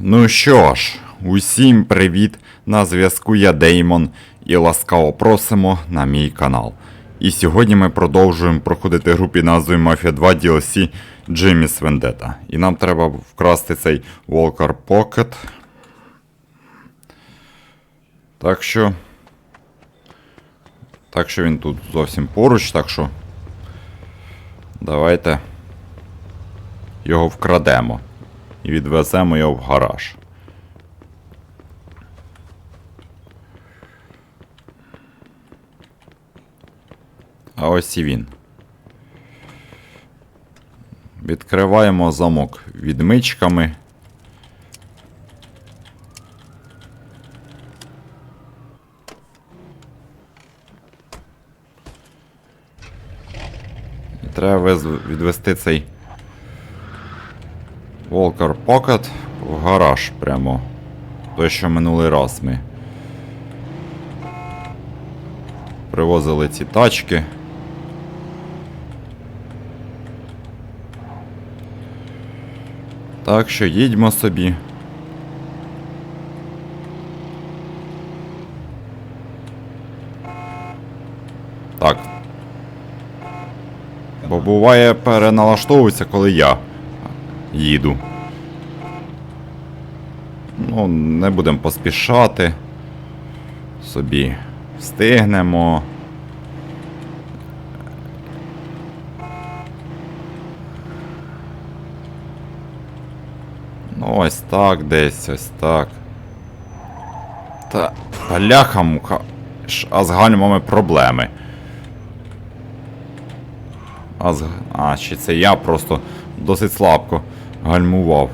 Ну що ж, усім привіт! На зв'язку я Деймон і ласкаво просимо на мій канал. І сьогодні ми продовжуємо проходити гру під Mafia 2 DLC Jimmy's Vendetta. І нам треба вкрасти цей Walker Pocket. Так що. Так що він тут зовсім поруч, так що. Давайте його вкрадемо і відвеземо його в гараж. А ось і він. Відкриваємо замок відмичками. І треба відвести цей Walker Pocket в гараж прямо. Той, що минулий раз ми привозили ці тачки. Так що їдьмо собі. Так. Бо буває переналаштовується, коли я їду. Ну, не будемо поспішати. Собі встигнемо. Ну, ось так десь, ось так. Та бляха муха. А з гальмами проблеми. А, з... а, чи це я просто досить слабко гальмував.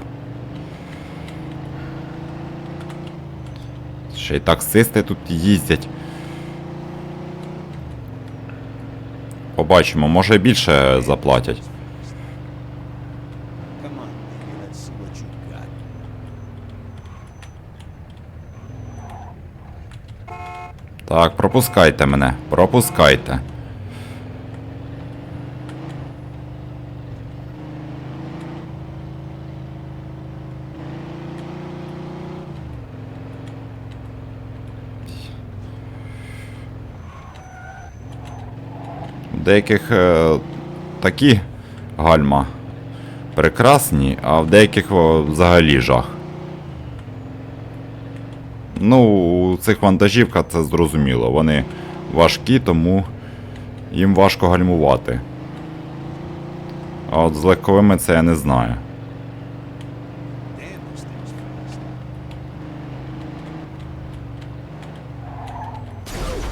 Ще й таксисти тут їздять. Побачимо, може більше заплатять. Так, пропускайте мене, пропускайте. Деяких е, такі гальма прекрасні, а в деяких взагалі жах. Ну, у цих вантажівках це зрозуміло. Вони важкі, тому їм важко гальмувати. А от з легковими це я не знаю.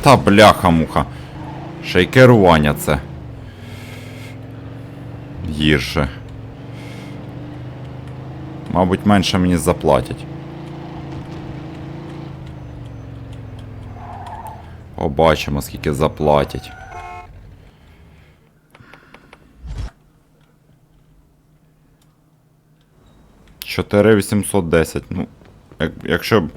Та бляха-муха. Ще керування це. Гірше. Мабуть, менше мені заплатять. Побачимо, скільки заплатять. Чотири 810. Ну, як, якщо б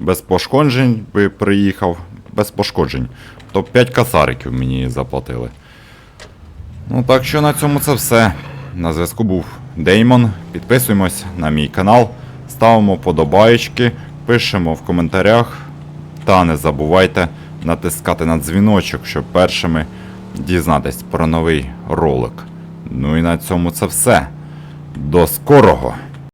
без пошкоджень би приїхав, без пошкоджень, то 5 касариків мені заплатили. Ну, так що на цьому це все. На зв'язку був Деймон. Підписуємось на мій канал, ставимо подобаєчки, пишемо в коментарях. Та не забувайте натискати на дзвіночок, щоб першими дізнатись про новий ролик. Ну і на цьому це все. До скорого!